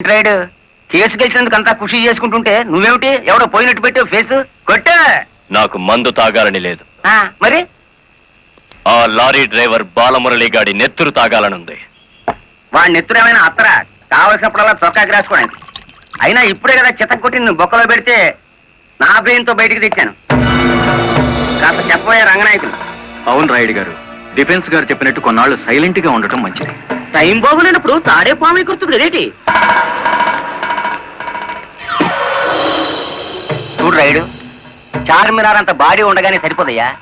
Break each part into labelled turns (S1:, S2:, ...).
S1: Tried case గెలిచినందుకు అంతా ఖుషి చేసుకుంటుంటే నువ్వేమిటి? ఎవడో పోయినట్టు పెట్టావు ఫేస్? కొట్టే!
S2: నాకు మందు తాగాలని లేదు.
S1: ఆ, మరి?
S2: ఆ లారీ డ్రైవర్ బాలమురళి గాడి నెత్తురు తాగాలనుంది.
S1: వాడి నెత్తురు ఏమైనా అత్తరా? కావలసినప్పుడల్లా చొక్కాకి రాసుకోవడానికి అయినా ఇప్పుడే కదా చిత్త కొట్టి నువ్వు బొక్కలో పెడితే నా బ్రెయిన్తో బయటికి తెచ్చాను. కాస్త చెప్పబోయే రంగనాయకులు.
S3: అవును రాయుడు గారు. డిఫెన్స్ గారు చెప్పినట్టు కొన్నాళ్ళు సైలెంట్గా ఉండటం మంచిది.
S1: టైం బాగులేనప్పుడు తాడే పాము కుర్తుంది కదేటి? రైడు. చార్మినార్ అంత బాడీ ఉండగానే సరిపోదయ్యా.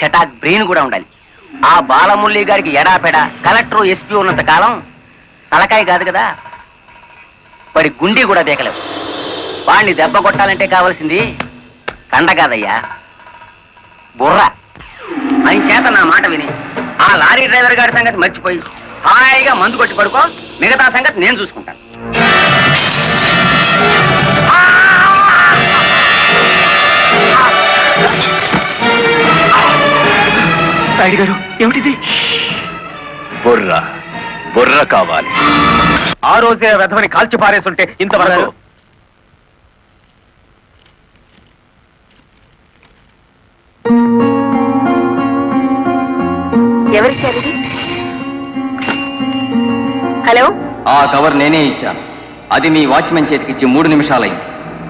S1: చటాక్ బ్రెయిన్ కూడా ఉండాలి. ఆ బాలమురళి గారికి ఎడాపెడ కలెక్టర్ ఎస్పీ ఉన్నంత కాలం తలకాయ కాదు కదా. వాడి గుండీ కూడా దేకలేవు వాడిని దెబ్బ కొట్టాలంటే కావాల్సింది కండ కాదయ్యా. బుర్ర. అని చేత నా మాట విని ఆ లారీ డ్రైవర్ గారి సంగతి మర్చిపోయి హాయిగా మందు కొట్టి పడుకో మిగతా సంగతి నేను చూసుకుంటాను.
S3: రాయుడు గారు ఏమిటిది?
S2: బుర్ర. బుర్ర కావాలి.
S3: ఆ రోజే వెధవని కాల్చి పారేస్తుంటే ఇంతవరకు
S4: ఇది? హలో?
S5: ఆ కవర్ నేనే ఇచ్చాను. అది మీ వాచ్మెన్ చేతికిచ్చి మూడు నిమిషాలైంది.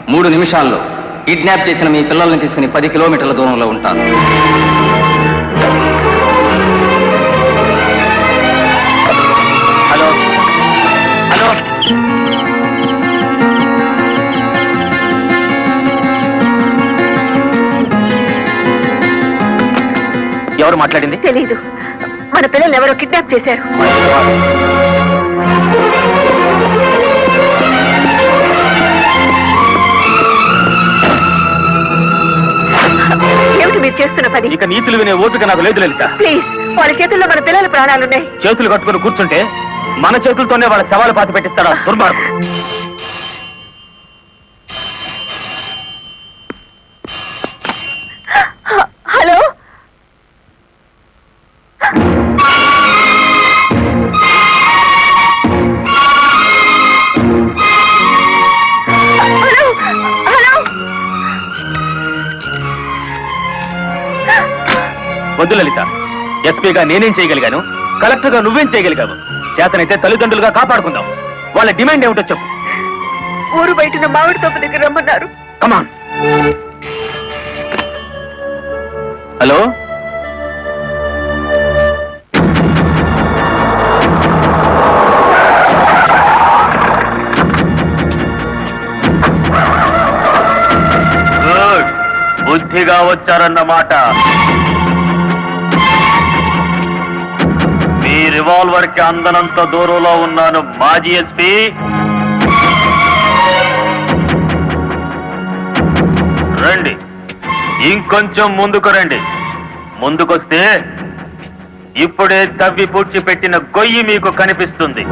S5: మూడు నిమిషాల్లో కిడ్నాప్ చేసిన మీ పిల్లల్ని తీసుకుని పది కిలోమీటర్ల దూరంలో ఉంటాను.
S3: ఎవరు మాట్లాడింది?
S4: తెలీదు. మన పిల్లల్ని ఎవరో కిడ్నాప్ చేశారు. ఏమిటి మీరు చేస్తున్న పని?
S3: ఇక నీతులు వినే ఓపిక నాకు లేదు లలిత.
S4: ప్లీజ్ వాళ్ళ చేతుల్లో మన పిల్లల ప్రాణాలున్నాయి.
S3: చేతులు కట్టుకుని కూర్చుంటే మన చేతులతోనే వాళ్ళ శవాలు పాతి పెట్టిస్తాడా దుర్మార్గుడు? వద్దు లలిత. ఎస్పీగా నేనేం చేయగలిగాను? కలెక్టర్గా నువ్వేం చేయగలిగావు? చేతనైతే తల్లిదండ్రులుగా కాపాడుకుందాం. వాళ్ళ డిమాండ్ ఏమిటో చెప్పు.
S4: ఊరు బయట మామిడి తోపు దగ్గర రమ్మన్నారు.
S3: కమాన్ హలో
S2: బుద్ధిగా వచ్చారన్నమాట. రివాల్వర్కి అందనంత దూరంలో ఉన్నాను మాజీ ఎస్పీ. రండి. ఇంకొంచెం ముందుకు రండి. ముందుకొస్తే ఇప్పుడే తవ్వి పూడ్చి పెట్టిన గొయ్యి మీకు కనిపిస్తుంది.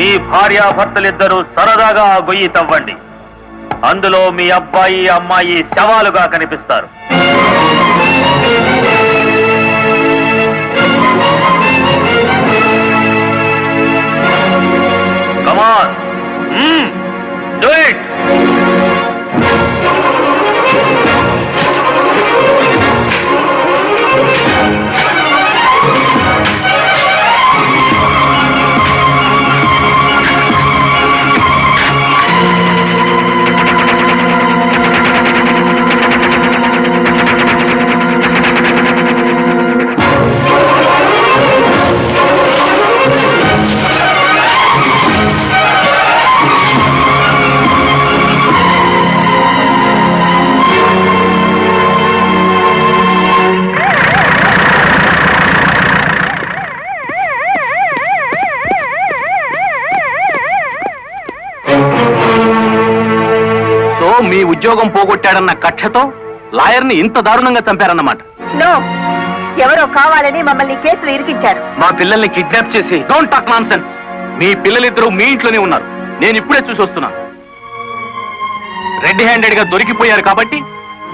S2: మీ భార్యాభర్తలిద్దరూ సరదాగా ఆ గొయ్యి తవ్వండి. అందులో మీ అబ్బాయి అమ్మాయి శవాలుగా కనిపిస్తారు. కమాన్ డూ ఇట్
S3: ఉద్యోగం పోగొట్టాడన్న కక్షతో లాయర్ని ఇంత దారుణంగా చంపారన్నమాట.
S4: నో ఎవరో కావాలని మమ్మల్ని కేసులు ఇరికించారు.
S3: మా పిల్లల్ని కిడ్నాప్ చేసి డోంట్ టాక్ నాన్ మీ పిల్లలిద్దరూ మీ ఇంట్లోనే ఉన్నారు. నేను ఇప్పుడే చూసి వస్తున్నాను
S6: రెడ్ హ్యాండెడ్గా దొరికిపోయారు కాబట్టి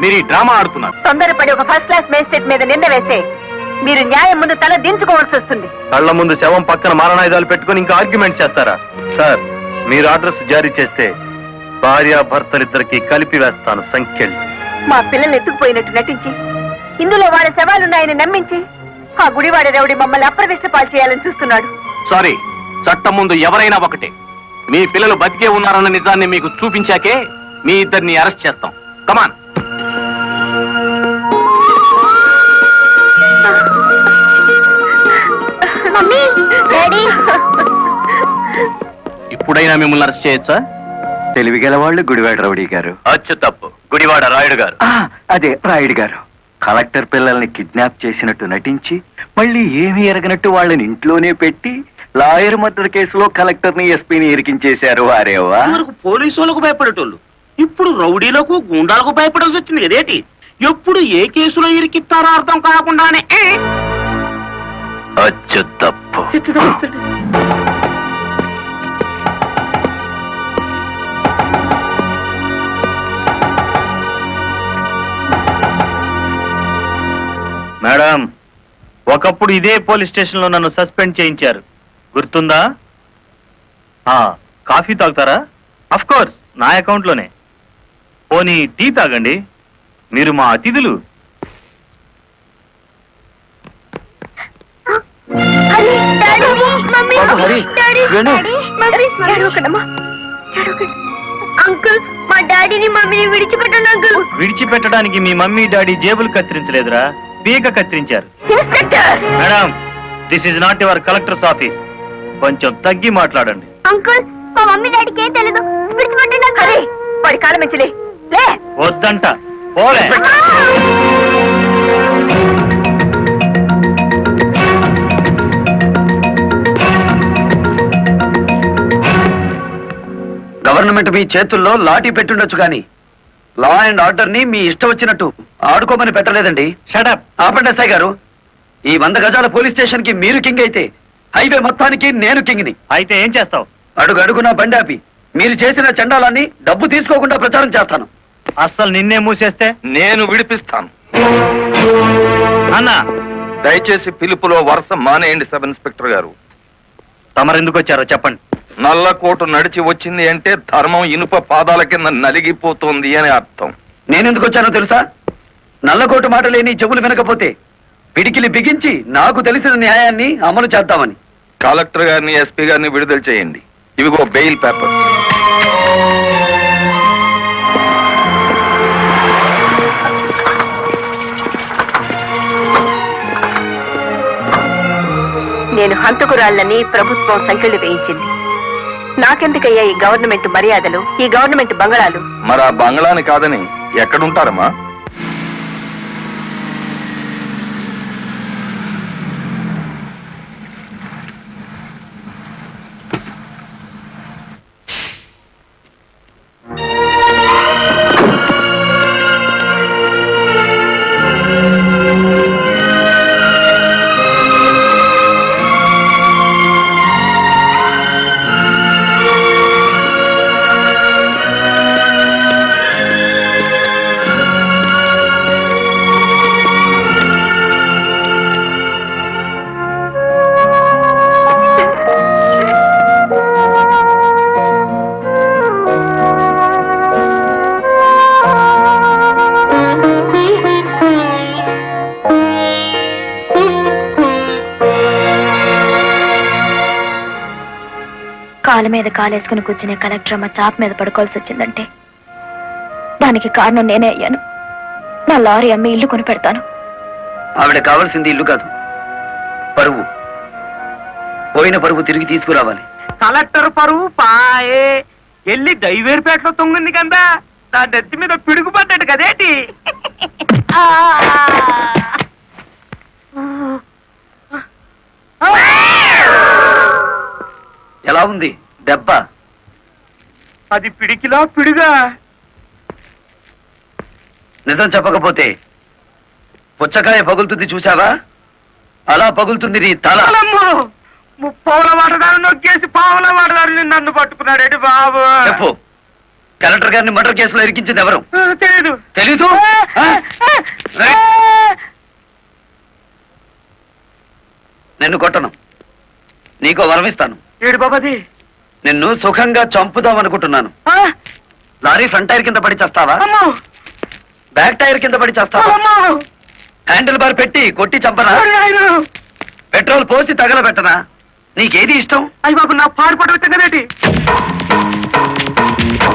S6: మీరు ఈ డ్రామా ఆడుతున్నారు.
S4: తొందరపడి ఒక ఫస్ట్ క్లాస్ మేజిస్ట్రేట్ మీద నింద వేస్తే మీరు న్యాయం ముందు తల దించుకోవాల్సి వస్తుంది.
S6: కళ్ళ ముందు శవం పక్కన మారణాయుధాలు పెట్టుకుని ఇంకా ఆర్గ్యుమెంట్ చేస్తారా? సార్ మీరు అడ్రస్ జారీ చేస్తే భార్య భర్తలిద్దరికి కలిపి వేస్తాను సంఖ్యలు.
S4: మా పిల్లలు ఎత్తుకుపోయినట్టు నటించి ఇందులో వాళ్ళ శవాలున్నాయని నమ్మించి ఆ గుడివాడ రౌడి మమ్మల్ని అప్రదిష్ట పాలు చేయాలని చూస్తున్నాడు.
S6: సారీ చట్టం ముందు ఎవరైనా ఒకటే. మీ పిల్లలు బతికే ఉన్నారన్న నిజాన్ని మీకు చూపించాకే మీ ఇద్దరిని అరెస్ట్ చేస్తాం. కమాన్ ఇప్పుడైనా మిమ్మల్ని అరెస్ట్ చేయొచ్చా?
S7: తెలివిగల వాళ్ళు గుడివాడ రౌడీ గారు.
S2: అచ్చు తప్పు. గుడివాడ రాయుడు గారు.
S7: ఆ, అదే రాయుడు గారు. కలెక్టర్ పిల్లల్ని కిడ్నాప్ చేసినట్టు నటించి మళ్ళీ ఏమీ ఎరగనట్టు వాళ్ళని ఇంట్లోనే పెట్టి లాయర్ మర్డర్ కేసులో కలెక్టర్ని ఎస్పీని ఇరికించేశారు వారేవా?
S3: పోలీసు వాళ్ళకు భయపడేటోళ్ళు. ఇప్పుడు రౌడీలకు గుండాలకు భయపడాల్సి వచ్చింది కదేటి? ఎప్పుడు ఏ కేసులో ఇరికిస్తారో అర్థం కాకుండానే ఏ?
S2: అచ్చు తప్పు.
S6: మేడం ఒకప్పుడు ఇదే పోలీస్ స్టేషన్లో నన్ను సస్పెండ్ చేయించారు. గుర్తుందా? ఆ, కాఫీ తాగుతారా? అఫ్ కోర్స్ నా అకౌంట్లోనే పోనీ టీ తాగండి. మీరు మా అతిథులు.
S4: అంకుల్ మా డాడీని మమ్మీని విడిచిపెట్టండి అంకుల్.
S6: విడిచిపెట్టడానికి మీ మమ్మీ డాడీ జేబులు కత్తిరించలేదురా. పీక కత్తిరించారు. Madam this is not your collector's office కొంచెం తగ్గి మాట్లాడండి.
S4: అంకుల్ మా మమ్మీ డాడీకి ఏం తెలీదు. విడిచిపెట్టండి అరే వాడి కాలం మించలే లే.
S6: వద్దంట. పోలే.
S7: గవర్నమెంట్ మీ చేతుల్లో లాఠీ పెట్టుండొచ్చు కానీ లా అండ్ ఆర్డర్ని మీ ఇష్టం వచ్చినట్టు ఆడుకోమని పెట్టలేదండి.
S6: షటప్
S7: ఆపండి ఎస్ఐ గారు. ఈ వంద గజాల పోలీస్ స్టేషన్కి మీరు కింగ్ అయితే హైవే మొత్తానికి నేను కింగ్ని.
S6: అయితే ఏం చేస్తావు?
S7: అడుగు అడుగున బండాపి మీరు చేసిన చండాలాన్ని డబ్బు తీసుకోకుండా ప్రచారం చేస్తాను.
S6: అస్సలు నిన్నే మూసేస్తే?
S8: నేను విడిపిస్తాను.
S6: అన్న!
S8: దయచేసి పిలుపులో వరుస మానేయండి సబ్ ఇన్స్పెక్టర్ గారు.
S6: తమరెందుకు వచ్చారో చెప్పండి
S8: నల్లకోటు నడిచి వచ్చింది అంటే ధర్మం ఇనుప పాదాల కింద నలిగిపోతుంది అని అర్థం.
S7: నేనెందుకు వచ్చానో తెలుసా? నల్లకోటు మాట లేని చెవులు వినకపోతే పిడికిలి బిగించి నాకు తెలిసిన న్యాయాన్ని అమలు చేద్దామని.
S8: కలెక్టర్ గారిని ఎస్పీ గారిని విడుదల చేయండి. ఇవిగో బెయిల్ పేపర్.
S4: నేను హంతకురాళ్ళని ప్రభుత్వం సంఖ్యలు వేయించింది. నాకెందుకయ్యా ఈ గవర్నమెంట్ మర్యాదలు ఈ గవర్నమెంట్ బంగళాలు?
S8: మరి ఆ బంగ్లాని కాదని ఎక్కడుంటారమ్మా?
S9: కాలు మీద కాలేసుకుని కూర్చునే కలెక్టర్ అమ్మ చాప్ మీద పడుకోవాల్సి వచ్చిందంటే. దానికి కారణం నేనే అయ్యాను. నా లారీ అమ్మి ఇల్లు కొని పెడతాను
S7: ఆవిడ కావాల్సింది ఇల్లు కాదు. పరువు. పోయిన పరువు తిరిగి తీసుకురావాలి.
S3: కలెక్టర్ పరువు పాయే. ఎల్లి దైవేరుపేటలో తొంగింది కదా. నా నెత్తి మీద పిడుగు పడ్డాడు కదేటి?
S7: ఎలా ఉంది? దెబ్బ.
S3: అది పిడికిలా పిడుగా.
S7: నిజం చెప్పకపోతే పుచ్చకాయ పగులుతుంది చూసావా అలా పగులుతుంది నీ తల!
S3: ముప్పావుల వాటదారు నొక్కేసి పావుల వాటదారు నన్ను పట్టుకున్నాడేటి బాబు?
S7: చెప్పు. కలెక్టర్ గారిని మర్డర్ కేసులో ఇరికించింది ఎవరు?
S3: తెలియదు
S7: తెలీదు? రేయ్. నిన్ను కొట్టను. నీకో వరం ఇస్తాను.
S3: ఏడు బాబాది
S7: నిన్ను సుఖంగా చంపుదాం అనుకుంటున్నాను. లారీ ఫ్రంట్ టైర్ కింద పడి చేస్తావా?
S3: అమ్మో.
S7: బ్యాక్ టైర్ కింద పడి చేస్తావా? హ్యాండిల్ బార్ పెట్టి కొట్టి చంపనా? పెట్రోల్ పోసి తగలబెట్టనా? నీకేది ఇష్టం?
S3: అయ్యి బాబు నా పాడు పడవచ్చం కదేటి